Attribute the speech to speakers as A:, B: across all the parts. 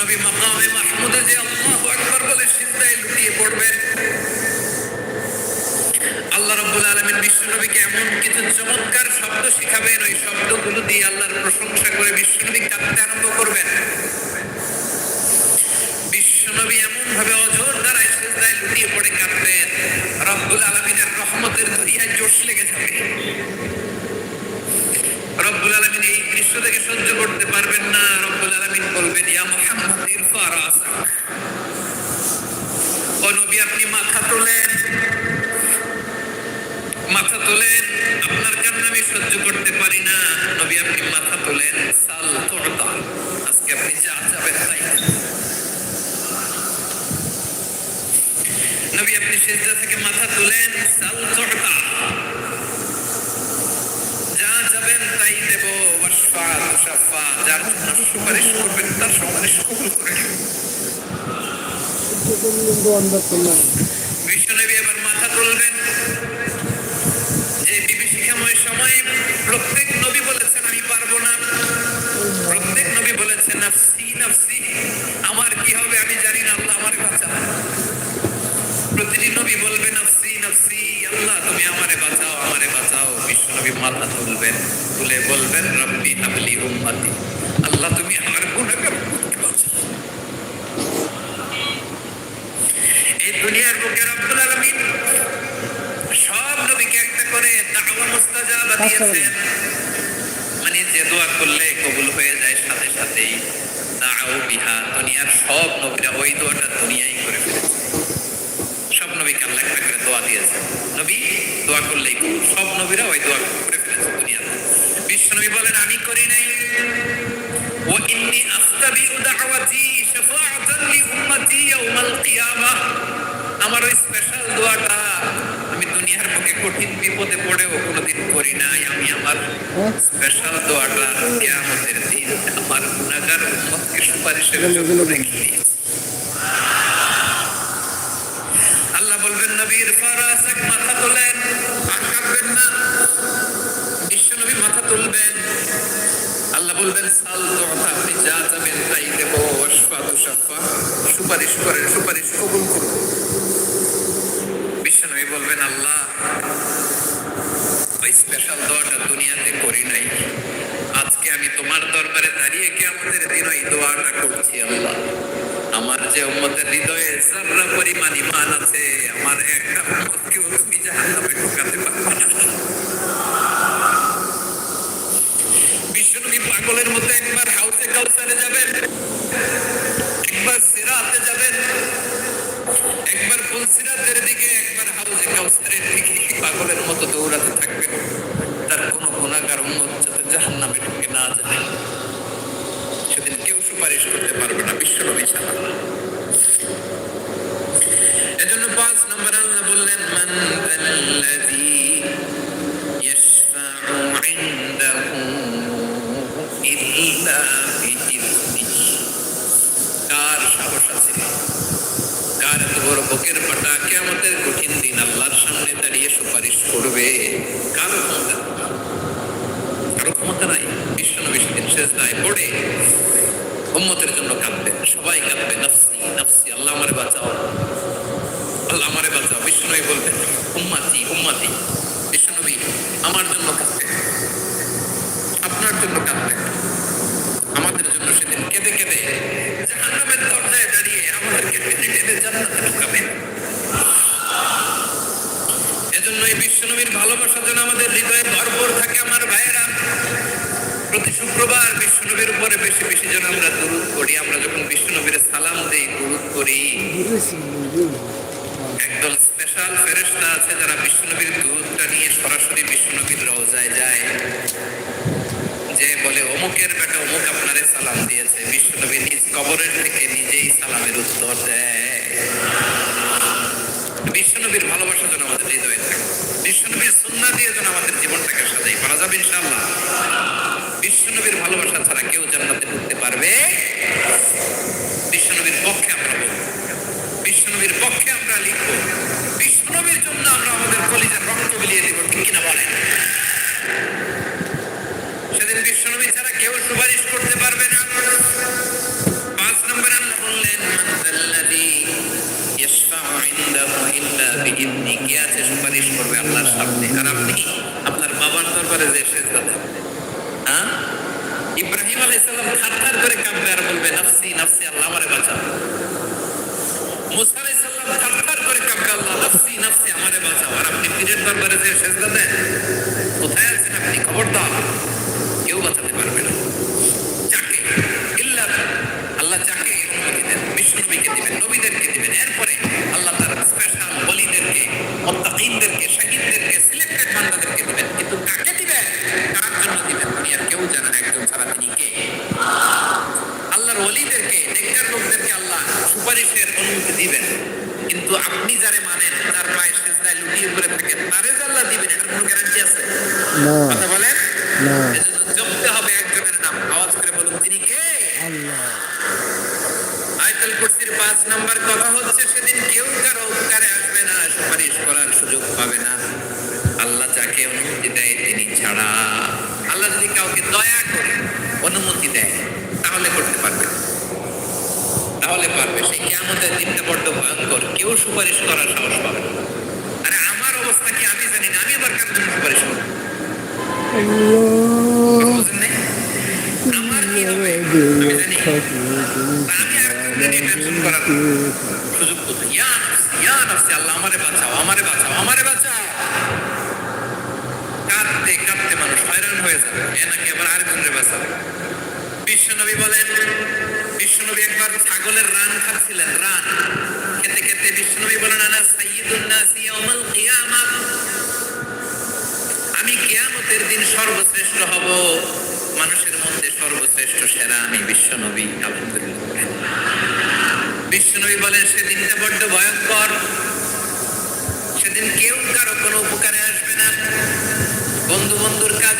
A: না। বিশ্বনবী মাকামে মাহমুদে যে আল্লাহ একবার বলে সিজদায় লুটিয়ে পড়বেন আল্লাহ রব্বুল আলমের বিশ্ব নবীকে এমন কিছু চমৎকার শব্দ শিখাবেন, ওই শব্দগুলো দিয়ে আল্লাহর প্রশংসা করে বিশ্বনবী কাঁদতে আরম্ভ করবেন বিশ্বনবী এমন ভাবে অজর দ্বারায় সিজদায় লুটিয়ে পড়ে কাঁদবেন রব্বুল আলামিনের রহমতের দরিয়ায় জোশ লেগে যাবে রব্বুল আলামিন এই দৃশ্য থেকে সহ্য করতে পারবেন না রব্বুল আলামিন বলবেন ইয়া মুহাম্মদ ইরফা রাসাক ও নবী আপনি মাথা তোলেন মাথা তোলেন আপনার কারণে আমি সহ্য করতে পারি না নবী আপনি মাথা তোলেন সাল তোড়তা আজকে আপনি যা যাবেন তাই নবী আপনি সেজদা থেকে মাথা তোলেন সাল তোড়তা যা যাবেন তাই দেব ওয়াসফা মুসাফা যার জন্য সুপারিশ করবেন, তার সুপারিশ কবুল করে নেব। আল্লাহ তুমি আমারে বাঁচাও আমারে বাঁচাও। বিশ্বনবী মাথা তুলবেন তুলে বলবেন রব্বি হাবলি উম্মতি। আল্লাহ তুমি আমার গুনাহগার এই দুনিয়ার বুকে রব্বুল আলামিন সব নবীকে একটা করে দাওয়া মুস্তাজাবা দিয়েছেন। মানে যে দোয়া করলে কবুল হয়ে যায় সাথে সাথেই দাও বিহা দুনিয়ার সব নবীরা ওই দোয়াটা দুনিয়াই করে ফেলেছে সব নবীকে আল্লাহ একটা করে দোয়া দিয়েছে নবী দোয়া করলেই কবুল সব নবীরা ওই দোয়া করে ফেলেছে দুনিয়াতে বিশ্ব নবী বলেন আমি করি নাই وإني أستبئ دعوتي شفاعة لأمتي يوم القيامة আমার ওই স্পেশাল দোয়াটা আমি দুনিয়ার বুকে কঠিন বিপদে পড়েও কোনোদিন করি নাই আমি আমার স্পেশাল দোয়াটা কিয়ামতের দিন আমার গুনাহগার উম্মতকে সুপারিশের জন্য রেখে দিয়েছি বলবেন, সাল তোতা আপনি যা যাবেন তাই দেব ওয়াসফা তুশাফা সুপারিশ করেন, সুপারিশ কবুল করুন। বিশ্বনবী বলবেন, আল্লাহ, ওই স্পেশাল দোয়াটা দুনিয়াতে করি নাই। আজকে আমি তোমার দরবারে দাঁড়িয়ে কি আমাদের দিন ওই দোয়াটা করছি, আল্লাহ। আমার যে উম্মতের হৃদয়ে যারা পরিমাণ ইমান আছে, আমার একটা উম্মতকেও তুমি জাহান্নামে ঢোকাতে পারবে না বিশ্বনবী পাগলের মতো একবার হাউসে কাউসারে যাবেন একবার সিরাতে যাবেন একবার ফুলসিরাতের দিকে একবার হাউসে কাউসারের দিকে পাগলের মতো দৌড়াতে থাকবেন তার কোনো উন্মত যাতে জাহান নামে ঢুকে না যায় সেদিন কেউ সুপারিশ করতে পারবে না বিশ্বনবী ছাড়া। এজন্য পাঁচ নম্বর আল্লাহ বললেন, মান বুকের পাটা কেমতের কঠিন দিন আল্লাহর সামনে দাঁড়িয়ে সুপারিশ করবে। কারও কারও ক্ষমতা নাই। সেদিন শেষ দায় পড়ে উম্মতের জন্য কাঁদবেন। সবাই কাঁদবে, নফসি নফসি, আল্লাহ আমারে বাঁচাও। আল্লাহ আমারে বাঁচাও। বিষ্ণুনবী বলবেন উম্মাতি উম্মাতি বিষ্ণুনবী আমার জন্য কাঁদবে আপনার জন্য কাঁদবে আমাদের জন্য সেদিন কেঁদে কেঁদে জাহান্নামের দরজায় দাঁড়িয়ে আমাদেরকে কেঁদে কেঁদে জান্নাতে ঢুকাবেন এজন্য এই বিশ্বনবীর ভালোবাসা যেন আমাদের হৃদয়ে ভরপুর থাকে আমার ভাইয়েরা। প্রতি শুক্রবার বিষ্ণু বিশ্বনবীর উপরে বেশি বেশি যেন আমরা দরুদ করি আমরা যখন বিশ্বনবীর সালাম দিই, দরুদ করি একদল স্পেশাল ফেরেস্তা আছে যারা বিশ্বনবীর দূতটা নিয়ে সরাসরি বিশ্বনবীর রওজায় যায়। যে বলে, অমুকের বেটা অমুক আপনারে সালাম দিয়েছে। বিশ্বনবী নিজ কবরের থেকে নিজেই সালামের উত্তর দেয়। বিশ্বনবীর ভালোবাসা যেন আমাদের হৃদয়ে থাকে। বিশ্বনবীর সুন্না দিয়ে যেন আমাদের জীবনটাকে সাজাই। করা যাবে ইনশাআল্লাহ। বিশ্বনবীর ভালোবাসা ছাড়া কেউ জান্নাতে ঢুকতে পারবে? বিশ্বনবীর পক্ষে আমরা বলব। বিশ্বনবীর পক্ষে আমরা লিখব। বিশ্বনবীর জন্য আমরা আমাদের কলিজার রক্ত বিলিয়ে দেব। ঠিক কিনা বলেন সেদিন বিশ্বনবী ছাড়া কেউ সুপারিশ করতে পারবে না পাঁচ নম্বর আল্লাহ বললেন মান যাল্লাযী ইয়াশফাউ ইনদাহু ইল্লা বিইذনি কে আছে সুপারিশ করবে আল্লাহর সামনে আর আপনি আপনার বাবার দরবারে যে সেজদা দেন হ্যাঁ ইব্রাহিম আলাইহিস সালাম থারথার করে কাঁপবে আর বলবে, নাফসি নাফসি, আল্লাহ আমারে বাঁচাও। মুসা আলাইহিস সালাম থারথার করে কাঁপবে আল্লাহ, নাফসি নাফসি, আমারে বাঁচাও। আর আপনি পীরের দিবেন, নবীদেরকে দিবেন এরপরে আল্লাহ তার স্পেশাল বলিদেরকে মুত্তাকিনদেরকে শহীদদেরকে সিলেক্টেড বান্দাদেরকে দিবেন কিন্তু কাকে দিবেন কার জন্য দিবেন দুনিয়ার কেউ জানে না একজন ছাড়া তিনি কে আল্লাহর ওলিদেরকে নেককার লোকদেরকে আল্লাহ সুপারিশের অনুমতি দিবেন কিন্তু আপনি যারে মানেন তার পায়ে সেজদায় লুটিয়ে পড়ে থাকেন তারে যে আল্লাহ দিবেন এটার কোনো গ্যারান্টি আছে
B: না
A: কথা বলেন
B: না
A: এজন্য জপতে হবে একজনের নাম আওয়াজ করে বলুন তিনি কে
B: আল্লাহ
A: আয়তাল কুরসির পাঁচ নাম্বার কথা হচ্ছে সেদিন কেউ কারও উপকারে আসবে না সুপারিশ করার সুযোগ পাবে না আল্লাহ যাকে অনুমতি দেয় তিনি ছাড়া। আল্লাহ যদি কাউকে দয়া করে অনুমতি দেয় তাহলে করতে পারবে। তাহলে পারবে। সেই কেমতের দিনটা বড্ড ভয়ঙ্কর। কেউ সুপারিশ করার সাহস পাবে আরে আমার অবস্থা কি আমি জানি না। আমি আবার কার জন্য সুপারিশ করব? আমারে বাঁচাও, আমারে বাঁচাও, আমারে বাঁচাও। কাঁদতে কাঁদতে মানুষ হয়রান হয়ে যাবে। আমি কিয়ামতের দিন সর্বশ্রেষ্ঠ হব। মানুষের মধ্যে সর্বশ্রেষ্ঠ সেরা আমি বিশ্বনবী, আলহামদুলিল্লাহ। বিশ্বনবী বলেন, সেদিনটা বড্ড ভয়ঙ্কর। সেদিন কেউ কারও কোনো উপকারে আসবে না। বন্ধু বন্ধুর কাজে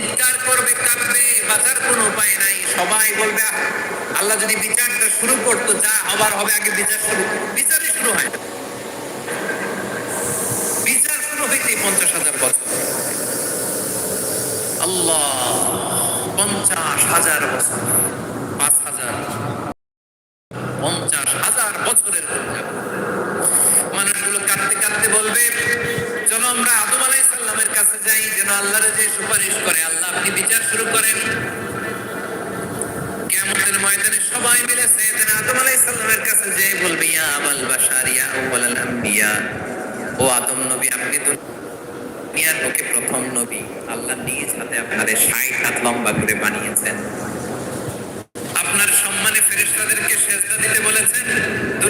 A: চিৎকার করবে, কাঁদবে, বাঁচার কোনো উপায় নাই। সবাই বলবে আল্লাহ যদি বিচারটা শুরু করতো, যা হবার হবে, আগে বিচার শুরু বিচারই শুরু হয় বিচার শুরু হইতেই পঞ্চাশ হাজার বছর। আল্লাহ, পঞ্চাশ হাজার বছর, পাঁচ হাজার পঞ্চাশ হাজার বছরের মানুষগুলো কাঁদতে কাঁদতে বলবে, চলো আমরা আদম আলাই সাল্লামের কাছে যাই, যেন আল্লাহর যে সুপারিশ করে, আল্লাহ আপনি বিচার শুরু করেন। কিয়ামতের ময়দানে সবাই মিলে আদম কাছে ইয়া আবাল আম্বিয়া। ও আদম নবী, আপনি তো দুনিয়ার প্রথম নবী। আল্লাহ নিজ হাতে আপনারে 60 হাত লম্বা করে বানিয়েছেন। আপনার সম্মানে ফেরেশতাদেরকে সেজদা দিতে বলেছেন।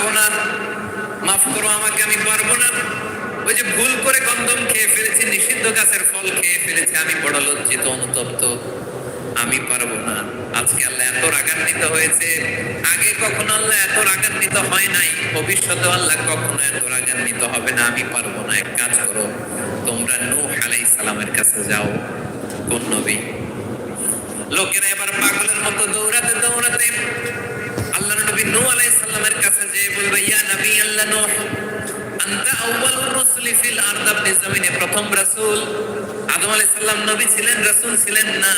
A: পারব না। মাফ করো আমাকে, আমি পারব না। ওই যে ভুল করে গন্ধম খেয়ে ফেলেছি, নিষিদ্ধ গাছের ফল খেয়ে ফেলেছি, আমি বড় লজ্জিত, অনুতপ্ত। আমি পারব না। আজকে আল্লাহ এত রাগান্বিত হয়েছে। আগে কখনো আল্লাহ এত রাগান্বিত হয় নাই। ভবিষ্যতে আল্লাহ কখনো এত রাগান্বিত হবে না। আমি পারব না। এক কাজ করো, তোমরা নূহ আলাইহিস সালামের কাছে যাও, কোন নবী। লোকেরা এবার পাগলের মতো দৌড়াতে দৌড়াতে আল্লাহ নবী নূহ আলাইহিস কাছে যে বলবে, ইয়া নবী আল্লাহ নূহ, আনতা আউয়ালুর রাসূলি ফিল আরদ আপনি জমিনে প্রথম রাসূল। আদম আলাইহিস নবী ছিলেন, রাসূল ছিলেন না।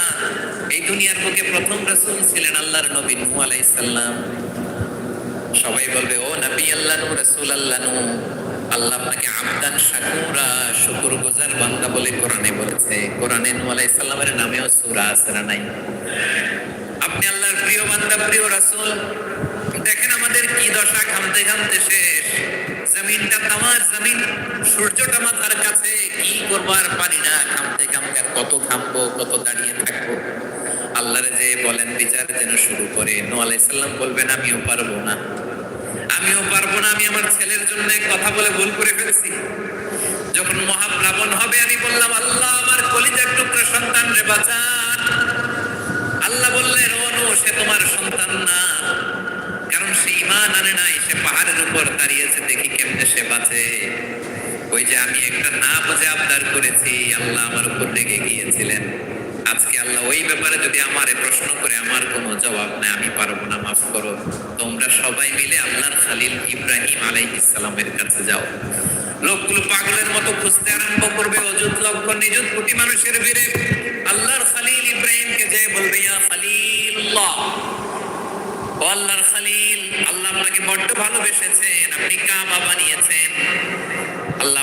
A: এই দুনিয়ার বুকে প্রথম রাসূল ছিলেন আল্লাহর নবী নূহ আলাইহিস সবাই বলবে, ও নবী আল্লাহ নূহ, রাসূল আল্লাহ নূহ। আল্লাহ আপনাকে আবদান শাকুরা শুকুর গুজার বান্দা বলে কোরআনে বলেছে। কোরআনে নূহ আলাইহিস নামেও সূরা আছে নাই? আপনি আল্লাহর প্রিয় বান্দা, প্রিয় রাসূল। দেখেন আমাদের কি দশা ঘামতে ঘামতে শেষ। জমিনটা তামার জমিন, সূর্যটা মাথার কাছে। কি করবার পারি না, ঘামতে ঘামতে কত ঘামবো, কত দাঁড়িয়ে থাকব। আল্লাহরে যে বলেন, বিচার যেন শুরু করে। নূহ আলাইহিস সালাম বলবেন, আমিও পারব না। আমিও পারব না, আমি আমার ছেলের জন্য কথা বলে ভুল করে ফেলছি। যখন মহাপ্লাবন হবে, আমি বললাম, আল্লাহ, আমার কলিজার টুকরা সন্তান রে বাঁচান। আল্লাহ বললেন ও নো সে তোমার সন্তান না কারণ সে ইমান আনে নাই সে পাহাড়ের উপর দাঁড়িয়েছে দেখি কেমনে সে বাঁচে ওই যে আমি একটা না বুঝে আবদার করেছি, আল্লাহ আমার উপর রেগে গিয়েছিলেন। আজকে আল্লাহ ওই ব্যাপারে যদি আমারে প্রশ্ন করে, আমার কোনো জবাব নেই, আমি পারব না, মাফ করো। তোমরা সবাই মিলে আল্লাহর খালিল ইব্রাহিম আলাইহিস সালামের কাছে যাও। লোকগুলো পাগলের মতো খুঁজতে আরম্ভ করবে, অযুত লক্ষ, নিযুত কোটি মানুষের ভিড়ে। আল্লাহর খালিল ইব্রাহিমকে যে বলবে, ইয়া খালিল্লাহ। আল্লাহর খালিল, আল্লাহ আপনাকে বড্ড ভালোবেসেছেন, আপনি কাবা বানিয়েছেন। আল্লাহ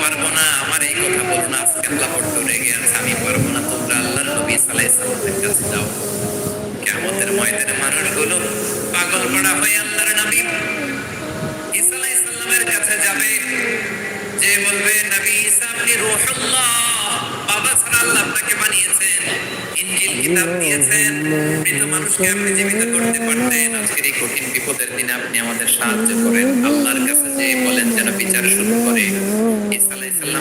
A: পারব না, আমার এই কথা বলো না, আজকে আল্লাহ বড্ড রেগে আছে আমি পারব না, তোমরা আল্লাহর নবী আলাইহি কাছে যাও। কিয়ামতের ময়দানে মানুষগুলো পাগল পড়া হয়ে আল্লাহর নবী আলাইহিস কাছে যাবে, যে বলবে, নবী ঈসা, আপনি রূহুল্লাহ, বাবা ছাড়া আল্লাহ আপনাকে বানিয়েছেন, ইনজিল কিতাব দিয়েছেন, মৃত মানুষকে আপনি জীবিত করতে পারতেন, আজকের এই কঠিন বিপদের দিনে আপনি আমাদের সাহায্য করেন, আল্লাহর কাছে যে বলেন যেন বিচার শুরু করে।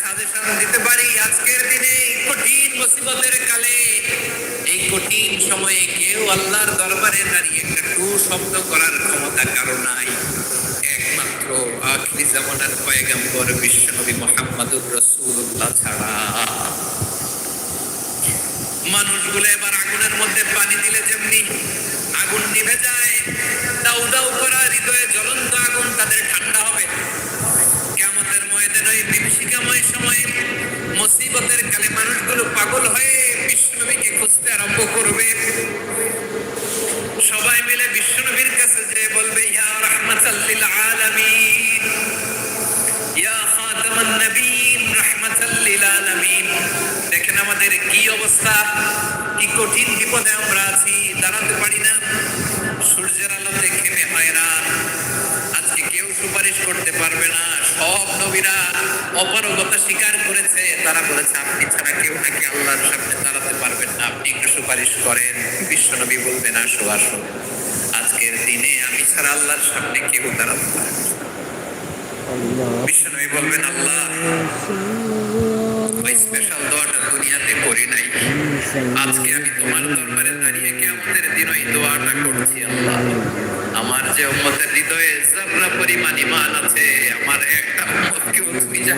A: সাজেশন দিতে মানুষগুলো এবার আগুনের মধ্যে পানি দিলে যেমনি আগুন নিভে যায় দাউ দাউ করা হৃদয়ে জ্বলন্ত আগুন তাদের ঠান্ডা হবে। মুসিবতের কালে মানুষগুলো পাগল হয়ে বিশ্বনবীকে খুঁজতে আরম্ভ করবে। সবাই মিলে বিশ্বনবীর কাছে যে বলবে, ইয়া রাহমাতাল্লিল আলামিন, ইয়া খাতামান নবীন রাহমাতাল্লিল আলামিন। দেখেন আমাদের কি অবস্থা, কি কঠিন বিপদে আমরা আছি, দাঁড়াতে পারি না। সূর্যের আলোতে খেমে হয় না আজকে কেউ সুপারিশ করতে পারবে না। সব নবীরা অপারগতা স্বীকার করেছে তারা বলেছে আপনি ছাড়া কেউ নাকি আল্লাহর সামনে দাঁড়াতে পারবেন না। আপনি একটু সুপারিশ করেন। বিশ্ব নবী বলবেন আসো আসো। আজকের দিনে আমি ছাড়া আল্লাহর সামনে কেউ দাঁড়াতে পারবে না। বিশ্ব নবী বলবেন আল্লাহ ওই স্পেশাল দোয়াটা দুনিয়াতে করি নাই। আজকে আমি তোমার দরবারে দাঁড়িয়ে কি আমাদের দিন ওই দোয়াটা করছি আল্লাহ আমার যে উম্মতের হৃদয়ে জাররা পরিমাণ ইমান আছে আমার একটা উম্মতকেও তুমি জাহান্নামে ঢুকাতে পারবে না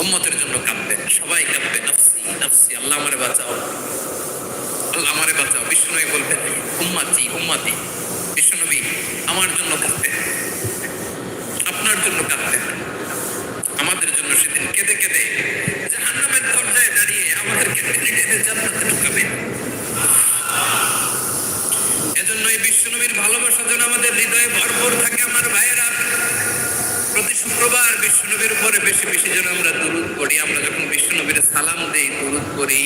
A: উম্মতের জন্য কাঁদবে। সবাই কাঁদবে। নফসি নফসি, আল্লাহ আমারে বাঁচাও। আল্লাহ আমারে বাঁচাও। বিষ্ণুই বলবেন, উম্মাতি উম্মাতি বিষ্ণুবী আমার জন্য কাঁদবে। আপনার জন্য কাঁদবে। আমাদের জন্য সেদিন কেঁদে কেঁদে জাহান্নামের দরজায় দাঁড়িয়ে আমাদেরকে টেনে টেনে জান্নাতে ঢুকাবেন এজন্য এই বিশ্বনবীর ভালোবাসা যেন আমাদের হৃদয়ে ভরপুর থাকে আমার ভাইয়েরা প্রতি বিশ্বনবীর উপরে বেশি বেশি যেন আমরা দরুদ পড়ি, আমরা যখন বিশ্বনবীর সালাম দেই, দরুদ পড়ি।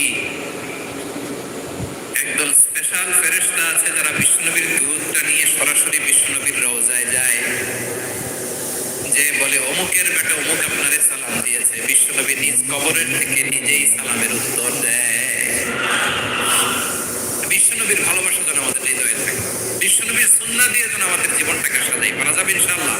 A: একদল স্পেশাল ফেরেশতা আছে যারা বিষ্ণুনবীর দুধটা নিয়ে সরাসরি বিষ্ণুনবীর রওজায় যায়। যে বলে, অমুকের বেটা অমুক আপনারে সালাম দিয়েছে। বিষ্ণুনবী নিজ কবরের থেকে নিজেই সালামের উত্তর দেয়। বিষ্ণুনবীর ভালোবাসা যেন আমাদের হৃদয়ে থাকে। বিষ্ণুনবীর সুন্নাহ দিয়ে যেন আমাদের জীবনটাকে সাজাই করা যাবে ইনশাআল্লাহ।